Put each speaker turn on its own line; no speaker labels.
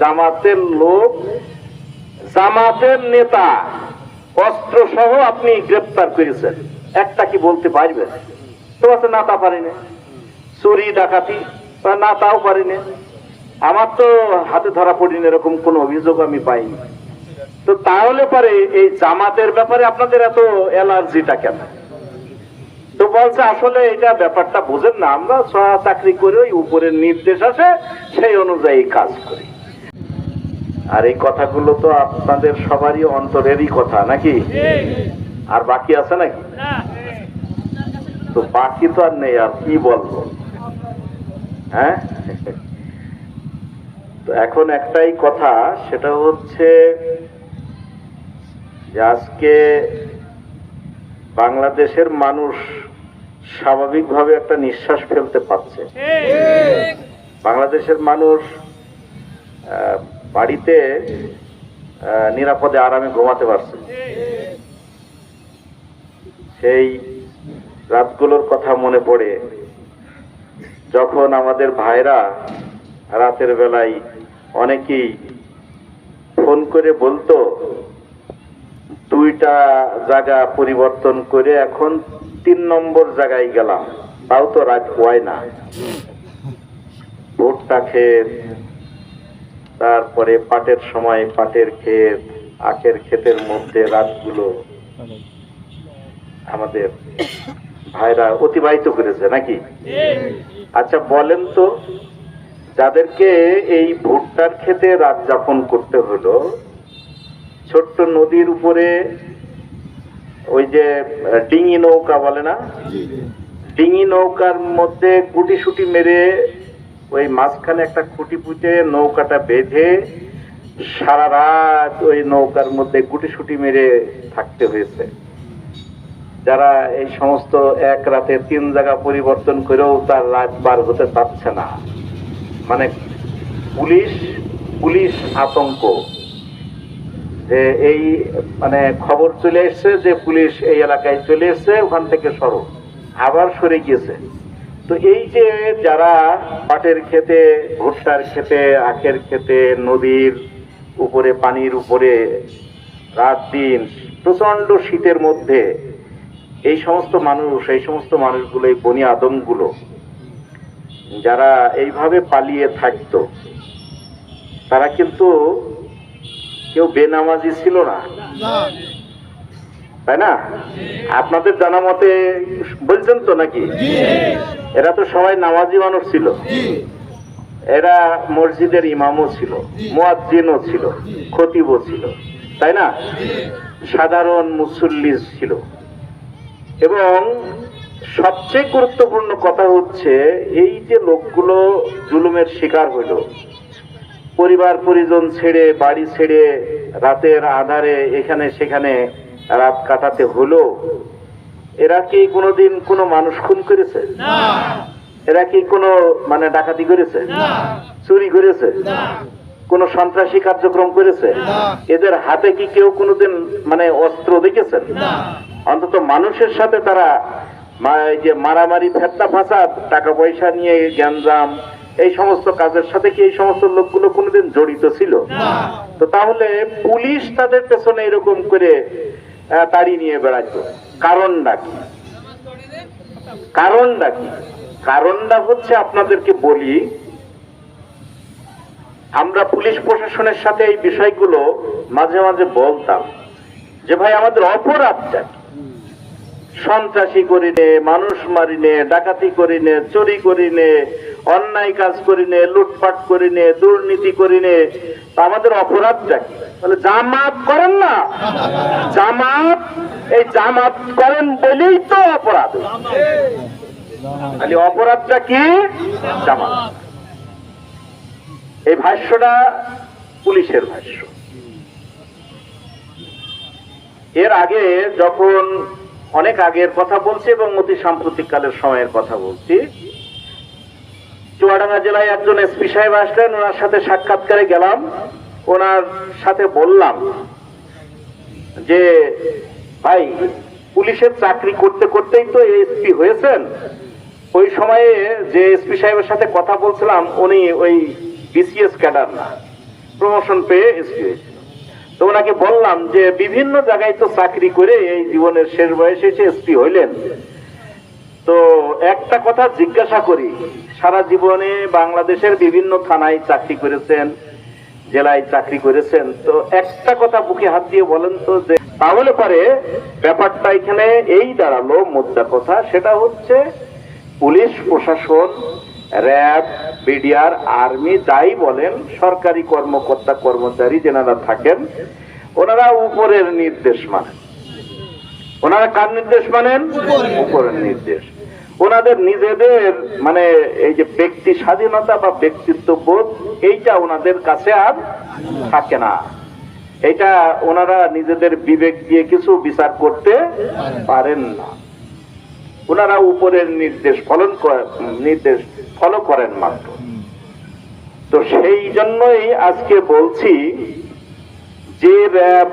জামাতের লোক, জামাতের নেতা অস্ত্র সহ আপনি গ্রেপ্তার করেছেন। একটা কি বলতে পারবেন? তো আছে না তা পারি না চুরি, ডাকাতি না তাও পারি না আমার তো হাতে ধরা পড়িনি এরকম কোনো অভিযোগ আমি পাইনি। তো তাহলে পরে এই জামাতের ব্যাপারে আপনাদের এত অ্যালার্জিটা কেন? তো বলছে, আসলে এটা ব্যাপারটা বোঝেন না, আমরা চাকরি করে ওই উপরের নির্দেশ আসে, সেই অনুযায়ী কাজ করি। আর এই কথাগুলো তো আপনাদের সবারই অন্তরেরই কথা নাকি? আর বাকি আছে নাকি? তো বাকি তো আর নেই আর কি বলব? হ্যাঁ? তো এখন একটাই কথা সেটা হচ্ছে যে আজকে বাংলাদেশের মানুষ স্বাভাবিকভাবে একটা নিঃশ্বাস ফেলতে পারছে। বাংলাদেশের মানুষ বাড়িতে নিরাপদে আরামে ঘুমাতে পারছে সেই রাতগুলোর কথা মনে পড়ে যখন আমাদের ভাইরা রাতের বেলায় অনেকেই ফোন করে বলতো, দুইটা জায়গা পরিবর্তন করে এখন তিন নম্বর জায়গায় গেলাম। তাও তো রাত হয় না। ভুট্টা ক্ষেত তারপরে পাটের সময় পাটের ক্ষেত আখের ক্ষেতের মধ্যে রাতগুলো আমাদের ভাইরা অতিবাহিত করেছে নাকি? আচ্ছা বলেন তো যাদেরকে এই ভুট্টার ক্ষেতে রাত যাপন করতে হলো ছোট্ট নদীর উপরে ওই যে ডিঙি নৌকা বলে না? ডিঙি নৌকার মধ্যে গুটি সুটি মেরে ওই মাঝখানে একটা খুঁটি পুঁতে নৌকাটা বেঁধে সারা রাত ওই নৌকার মধ্যে গুটি সুটি মেরে থাকতে হয়েছে। যারা এই সমস্ত এক রাতে তিন জায়গা পরিবর্তন করেও তার রাত বার হতে পারছে না। মানে পুলিশ পুলিশ আতঙ্ক। যে এই মানে খবর চলে এসছে যে পুলিশ এই এলাকায় চলে এসছে, ওখান থেকে সরো। আবার সরে গিয়েছে। তো এই যে যারা পাটের খেতে ভুট্টার খেতে আখের খেতে নদীর উপরে, পানির উপরে রাত দিন প্রচণ্ড শীতের মধ্যে এই সমস্ত মানুষ, এই সমস্ত মানুষগুলো, এই বনি আদমগুলো যারা এইভাবে পালিয়ে থাকতো, তারা কিন্তু কেউ বেনামাজি ছিল না। তাই না? আপনাদের জানা মতে বলছেন তো নাকি? এরা তো সবাই নামাজি মানুষ ছিল। এরা মসজিদের ইমামও ছিল মুয়াজ্জিনও ছিল খতিবও ছিল তাই না? সাধারণ মুসল্লি ছিল। এবং সবচেয়ে গুরুত্বপূর্ণ কথা হচ্ছে এই যে লোকগুলো জুলুমের শিকার হইল পরিবার পরিজন ছেড়ে বাড়ি ছেড়ে রাতের আধারে এখানে সেখানে রাত কাটাতে হলো এরা কি কোনোদিন কোনো মানুষ খুন করেছে? এরা কি কোনো মানে ডাকাতি করেছে? চুরি করেছে? কোন সন্ত্রাসী কার্যক্রম করেছে? এদের হাতে কি কেউ কোনোদিন মানে অস্ত্র দেখেছেন? অন্তত মানুষের সাথে তারা যে মারামারি ফেতনা ফাসাদ টাকা পয়সা নিয়ে গ্যাঞ্জাম এই সমস্ত কাজের সাথে কি এই সমস্ত লোকগুলো কোনোদিন জড়িত ছিল? তো তাহলে পুলিশ তাদের পেছনে এরকম করে তাড়ি নিয়ে বেড়াতো কারণটা কি কারণটা কি কারণটা হচ্ছে আপনাদেরকে বলি, আমরা পুলিশ প্রশাসনের সাথে এই বিষয়গুলো মাঝে মাঝে বলতাম যে, ভাই, আমাদের অপরাধটা কি? সন্ত্রাসী করি নে মানুষ মারি নে ডাকাতি করি নে চুরি করি নে অন্যায় কাজ করি নে, লুটপাট করি নে, দুর্নীতি করি নে আমাদের অপরাধটা কি? বলে জামাত করেন না। জামাত, এই জামাত করেন বলেই তো অপরাধ। অপরাধটা কি? জামাত। এই ভাষ্যটা পুলিশের ভাষ্য। এর আগে যখন অনেক আগের কথা বলছি এবং অতি সাম্প্রতিক কালের সময়ের কথা বলছি চুয়াডাঙ্গা জেলায় একজন এসপি সাহেব আসলেন, ওনার সাথে সাক্ষাৎকারে গেলাম। ওনার সাথে বললাম যে, ভাই পুলিশের চাকরি করতে করতেই তো এসপি হয়েছেন। ওই সময়ে যে এসপি সাহেবের সাথে কথা বলছিলাম, উনি ওই বিসিএস ক্যাডার না, প্রমোশন পেয়ে এসপি হয়েছিল তো ওনাকে বললাম যে, বিভিন্ন জায়গায় তো চাকরি করে এই জীবনের শেষ বয়সে এসে এসপি হইলেন। তো একটা কথা জিজ্ঞাসা করি, সারা জীবনে বাংলাদেশের বিভিন্ন থানায় চাকরি করেছেন, জেলায় চাকরি করেছেন, তো একটা কথা বুকে হাত দিয়ে বলেন তো যে তাহলে পরে ব্যাপারটা এখানে এই দাঁড়াল মুদ্রা কথা, সেটা হচ্ছে পুলিশ, প্রশাসন, র্যাব, বিডিআর, আর্মি যাই বলেন, সরকারি কর্মকর্তা, কর্মচারী যেনারা থাকেন, ওনারা উপরের নির্দেশ মানেন। ওনারা কার নির্দেশ মানেন? উপরের নির্দেশ। ওনাদের নিজেদের মানে এই যে ব্যক্তি স্বাধীনতা বা ব্যক্তিত্ব বোধ, এইটা ওনাদের কাছে আর থাকে না। এটা ওনারা নিজেদের বিবেক দিয়ে কিছু বিচার করতে পারেন না। ওনারা উপরের নির্দেশ ফলন নির্দেশ ফলো করেন মাত্র। তো সেই জন্যই আজকে বলছি, যে র্যাব